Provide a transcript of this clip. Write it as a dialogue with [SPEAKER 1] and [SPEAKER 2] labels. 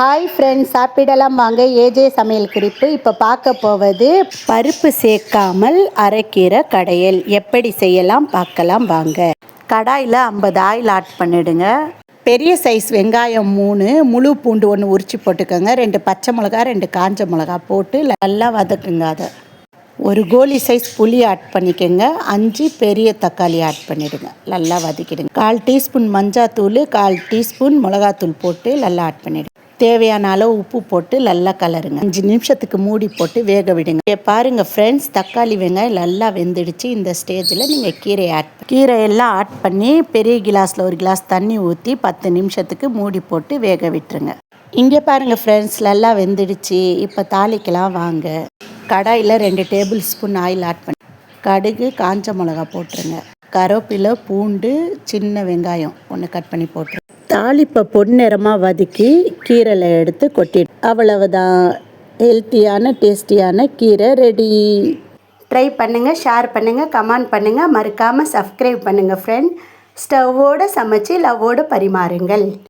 [SPEAKER 1] Hi friends சாப்பிடலாம் வாங்க. AJ சமையல் குறிப்பு. இப்போ பார்க்க போவது பருப்பு சேர்க்காமல் அரைக்கீரை கடையல். எப்படி செய்யலாம்? பார்க்கலாம் வாங்க. கடாயில் ஐம்பது ஆயில் ஆட் பண்ணிடுங்க. பெரிய சைஸ் வெங்காயம் மூணு முழு பூண்டு ஒன்று உரிச்சு போட்டுக்கோங்க. ரெண்டு பச்சை மிளகா ரெண்டு காஞ்ச மிளகா போட்டு நல்லா வதக்குங்க அதை. ஒரு கோலி சைஸ் புளி ஆட் பண்ணிக்கோங்க. அஞ்சு பெரிய தக்காளி ஆட் பண்ணிவிடுங்க நல்லா வதக்கிடுங்க. கால் டீஸ்பூன் மஞ்சாத்தூள் கால் டீஸ்பூன் மிளகாத்தூள் போட்டு நல்லா ஆட் பண்ணிவிடுங்க தேவையான அளவு உப்பு போட்டு நல்லா கலருங்க. அஞ்சு நிமிஷத்துக்கு மூடி போட்டு வேக விடுங்க. இங்க பாருங்க ஃப்ரெண்ட்ஸ் தக்காளி வெங்காயம் நல்லா வெந்துடுச்சு. இந்த ஸ்டேஜில் நீங்கள் கீரையை ஆட் கீரை எல்லாம் ஆட் பண்ணி பெரிய கிளாஸில் ஒரு கிளாஸ் தண்ணி ஊற்றி பத்து நிமிஷத்துக்கு மூடி போட்டு வேக விட்டுருங்க. இங்கே பாருங்க ஃப்ரெண்ட்ஸ் நல்லா வெந்துடுச்சு. இப்போ தாளிக்கலாம் வாங்க. கடாயில் ரெண்டு டேபிள் ஸ்பூன் ஆயில் ஆட் பண்ணி கடுகு காஞ்ச மிளகா போட்டுருங்க. கருவேப்பிலை பூண்டு சின்ன வெங்காயம் ஒன்று கட் பண்ணி போட்டுருங்க. தாளிப்பை பொன்னிறமாக வதக்கி கீரலை எடுத்து கொட்டி அவ்வளவுதான். ஹெல்த்தியான டேஸ்டியான கீரை ரெடி ட்ரை பண்ணுங்கள் ஷேர் பண்ணுங்கள் கமெண்ட் பண்ணுங்கள் மறக்காமல் சப்ஸ்கிரைப் பண்ணுங்கள் ஃப்ரெண்ட் ஸ்டவ்வோடு சமைச்சு லவ்வோடு பரிமாறுங்கள்.